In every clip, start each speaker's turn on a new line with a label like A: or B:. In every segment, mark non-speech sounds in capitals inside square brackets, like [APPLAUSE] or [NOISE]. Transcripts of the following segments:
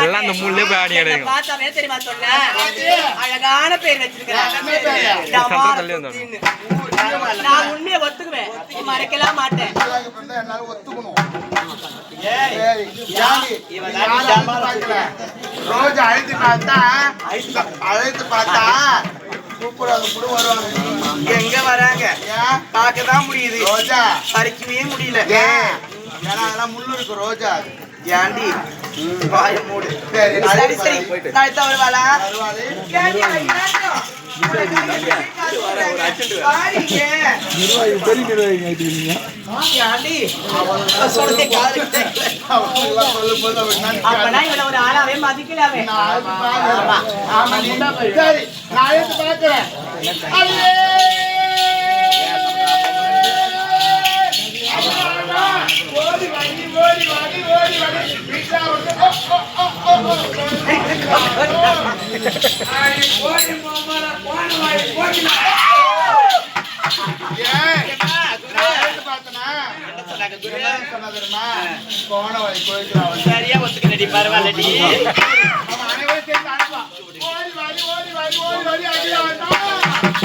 A: எல்லாம் அந்த மூணுலயே போய் ஆடி
B: சொல்ல? அழகான பேர். குத்தின்னு. நான் உண்மையை ஒத்துக்குவேன் மறைக்கலாம் மாட்டேன்?
C: ரோஜா அழைத்து பார்த்தா அழைத்து பார்த்தா கூப்பிடாத கூட வருவாங்க
D: எங்க வராங்க?
C: ஏன்
D: பார்க்கதான் முடியுது.
C: ரோஜா.
D: பறிக்கவே முடியல.
C: ஏன் ஏன்னா அதெல்லாம் முள்ளு இருக்கு ரோஜா.
D: ஏண்டி வாய மூடு.
C: சரி
D: சரி. சரி நான் வருவாளா? ஏண்டி வைக்கிறாங்க? வாடிங்க. ஏண்டி? நான்!
C: ஓடி ஓடி ஓடி வந்து, [LAUGHS]
D: சரியா ஒத்துக்கினடி பரவாயில்லடி
C: அனைவரும் சேர்ந்து அனுப்புவான். ஓடி வாடி, ஓடி வாடி, ஓடி வாடி, அடியா வந்தான்.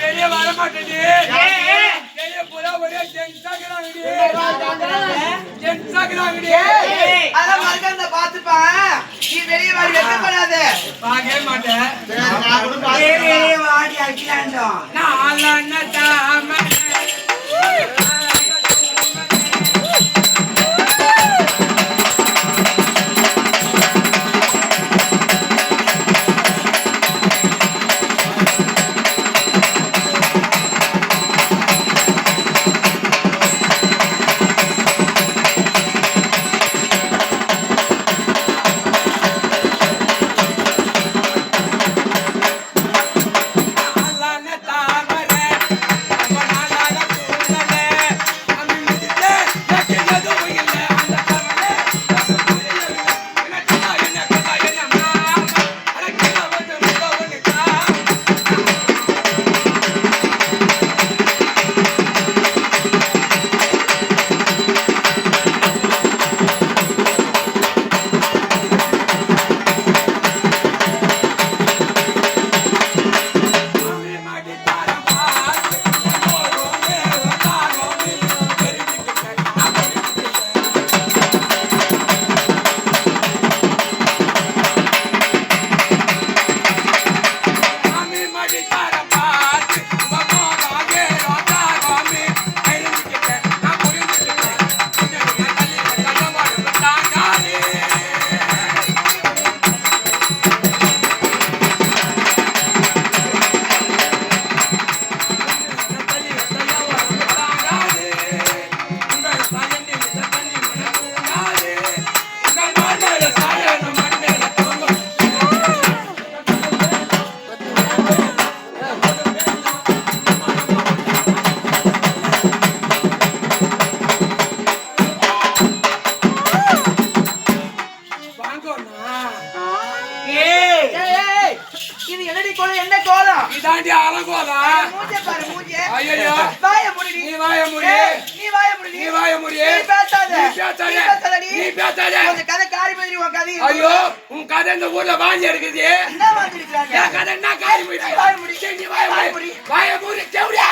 C: வெளிய வந்துட்டு உள்ள ஓடிட்டேன்?
D: ஏய், அதான் மறக்காம பாத்துப்பான் நீ வெளியே வாடி வெக்கப்படாத.
C: சரி, நான் கூட பார்த்துக்கிறேன்.
D: வாடி அகிலாண்டம்
B: ஏய்
D: கோலம்
E: இதாண்டி அலங்கோலா
D: மூஞ்ச பாரு மூஞ்ச.
E: ஐயையோ.
D: வாய மூடிடி
E: நீ. வாய மூடி.
D: நீ வாய மூடிடி
E: நீ. வாய மூடி.
D: நீ பேசாத.
E: நீ பேசாத.
D: நீ பேசாதடி
E: நீ. பேசாத.
D: கொஞ்சம் கதை காரி மாதிரி உன் கதை
E: ஐயோ உன் கதை இந்த ஊர்ல வாங்கி எடுக்குது.
D: என்ன வாங்கிருக்காங்க
E: என் கதை என்ன காரி போயிட்டு
D: வாய மூடி.
E: சரி, நீ வாய
D: வாய
E: மூடி.
D: மூடி.
E: வாய மூடி செவடியா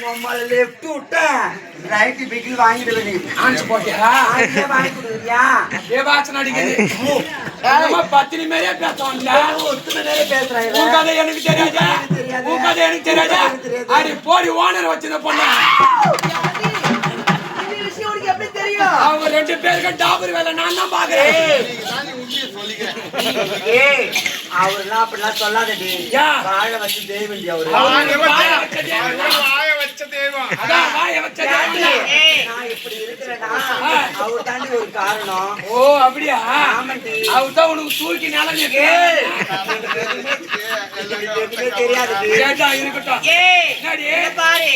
D: நம்மள லெஃப்ட் விட்ட. ரைட் பிகில் வாங்கிடுவேன். நீ
E: ஆன்ஸ் போட்டியா
D: வாங்கி கொடுக்குறியா?
E: ஏ வாசனை அடிக்குது.
B: என்னமோ பத்தினி மாதிரியே பேசுவான்ல. உன் கதை எனக்கு தெரியாதா? உன் கதை எனக்கு தெரியாதா? அடி போடி ஓனர் வச்சிருந்த பொண்ணு.
D: இந்த விஷயம் உனக்கு எப்படி தெரியும்?
B: அவங்க ரெண்டு பேருக்கு டாபர் வேலை. நான் தான் பாக்குறேன்
A: அவர்லாம் அப்படிலாம் சொல்லாதடி? வாழ வச்சு தெய்வண்டி அவரு.
C: தெய்வம்
B: அதான் வாய வச்ச தேவன்.
A: நான் இப்படி இருக்கிறேன்னா
B: ஆ.
A: அவர் தாண்டி ஒரு காரணம்.
B: ஓ அப்படியா? அவர் தான் உனக்கு தூக்கி நிலம்
A: எதுவுமே தெரியாதுடி
B: கேட்டா இருக்கட்டும்.
A: ஏய். பாரு?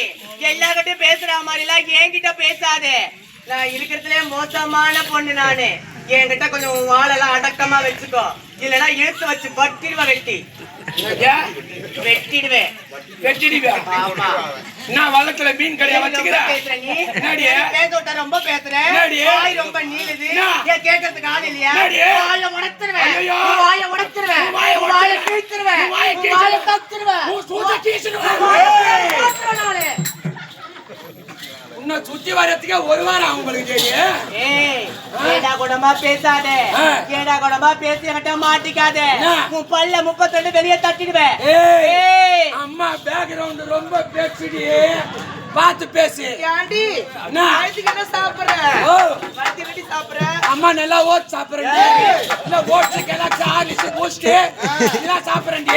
A: எல்லார்கிட்டயும் பேசுற மாதிரி எல்லாம் என்கிட்ட பேசாதே. நான் இருக்கிறதுலே மோசமான பொண்ணு நானு. என்கிட்ட கொஞ்சம் வாழெல்லாம் அடக்கமா வச்சுக்கோ. இல்லைன்னா இழுத்து வச்சு பட்டிடுவேன் வெட்டி? வெட்டிடுவேன்.
B: வெட்டிடுவியா?
A: ஆமா.
B: நான் வள்ளத்துல மீன் கடையா வச்சுக்கிறேன்.
A: பேசுற நீ?
B: என்னடி?
A: பேச விட்டா ரொம்ப பேசுற?
B: என்னடி?
A: வாய் ரொம்ப நீளுது. கேட்கறதுக்கு ஆள் இல்லையா? வாயை உடைச்சிருவேன். வாயை உடைச்சிருவேன்.
B: வாயை
A: உன் வாயை. கத்துருவேன்.
B: இன்னும் சுத்தி வரதுக்கே ஒரு வாரம் ஆகும் உங்களுக்கு
A: ஏடா கூடமா பேசாத. ஏடா கூடமா பேசி என்கிட்ட மாட்டிக்காத? உன் பல்ல முப்பத்தெண்டு வெளியே தட்டிடுவேன்.
B: அம்மா பேக்ரவுண்ட் ரொம்ப பேசுடி பார்த்து பேசு.
D: ஏண்டி
B: என்ன?
D: சாப்பிடுற? வயிற்று வெட்டி சாப்பிடுற?
B: அம்மா நல்லா ஓட் சாப்பிடுறேன் இல்ல ஓட்ஸ் எல்லாம் ஆலிஸ் பூஸ்ட் இதெல்லாம் சாப்பிடுறேன்டி.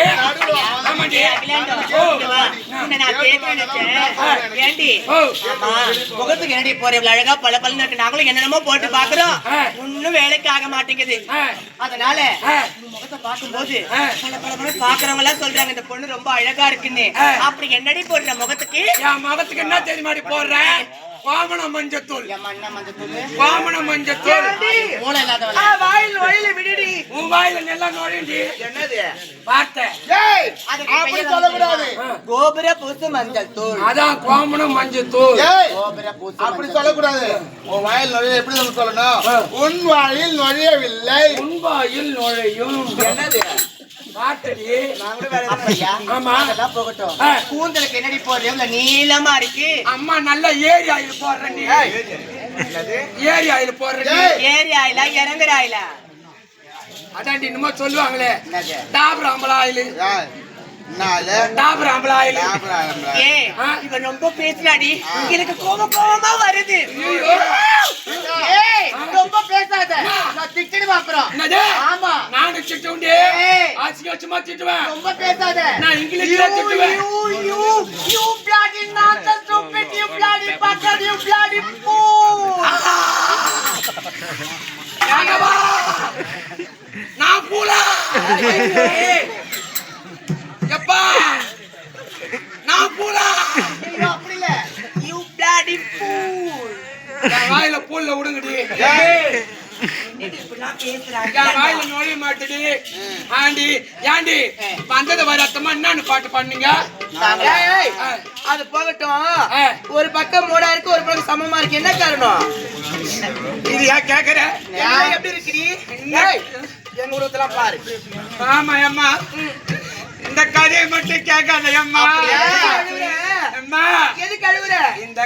A: முகத்துக்கு என்னடி போற இவ்வளவு அழகா பல பல இருக்கு நாங்களும் என்னென்னமோ போட்டு பாக்குறோம்
B: ஒன்னும்
A: ஒண்ணும் வேலைக்கு ஆக மாட்டேங்குது அதனால முகத்தை பார்க்கும்போது பல பல பல பாக்குறவங்க எல்லாம் சொல்றாங்க இந்த பொண்ணு ரொம்ப அழகா இருக்குன்னு அப்படி என்னடி போடுற முகத்துக்கு
B: என் முகத்துக்கு என்ன தெரியுமாடி போடுறேன் வாமன மஞ்சத்தூள். வாமன மஞ்சத்தூள்.
A: மூளை
D: வாயில் விடுடி.
B: உன் வாயில நல்லா
D: என்னது?
C: அப்படி சொல்லக்கூடாது.
A: கோபுர பூசு மஞ்சள் தூள்
B: அதான் கோமணம் மஞ்சத்தூள்.
C: ஏய்
A: கோபுர பூசு
C: அப்படி சொல்லக்கூடாது. உன் வாயில் நுழைய எப்படி சொல்லணும்? உன் வாயில் நுழையவில்லை.
B: உன் வாயில் நுழையும்.
D: என்னது?
B: பார்த்தடி
A: நான் கூட வேற எதுவும் அப்படியா?
B: ஆமா.
A: அதெல்லாம் போகட்டும்.
B: ஆ.
A: கூந்தலுக்கு என்னடி போடுற? நீளமா இருக்கு?
B: அம்மா நல்ல ஏரி ஆயில் போடுறேன் ஏரி ஆயில். போடுறேன்
C: ஏய்.
A: ஏரி ஆயிலா? இறங்குற ஆயிலா?
B: அதாண்டி இன்னுமா சொல்லுவாங்களே? டாபர் அம்பல ஆயில்.
A: இவன் ரொம்ப பேசுறாடி. எனக்கு கோபம் கோபமா வருது. ரொம்ப பேசாத. நான் திட்டிடுவேன் அப்புறம். ஆமா.
B: அசிங்கமா திட்டுவேன்.
A: ரொம்ப பேசாத.
B: நான் இங்கிலீஷ்ல திட்டுவேன்.
A: இப்படிலாம் பேசுறாங்க?
B: மாட்டுடி ஆண்டி ஏண்டி வந்தது வரத்தமா என்னன்னு பாட்டு பண்ணீங்க.
D: அது போகட்டும். ஒரு பக்கம் மூடா இருக்கு ஒரு பக்கம் சமமா இருக்கு. என்ன காரணம்?
B: இது ஏன் கேக்குற?
D: எப்படி இருக்கிறீ? எங்க உருவத்தெல்லாம் பாரு.
B: ஆமா அம்மா. இந்த கதையை மட்டும் கேட்காத அம்மா? அம்மா.
D: அழுவுற?
B: இந்த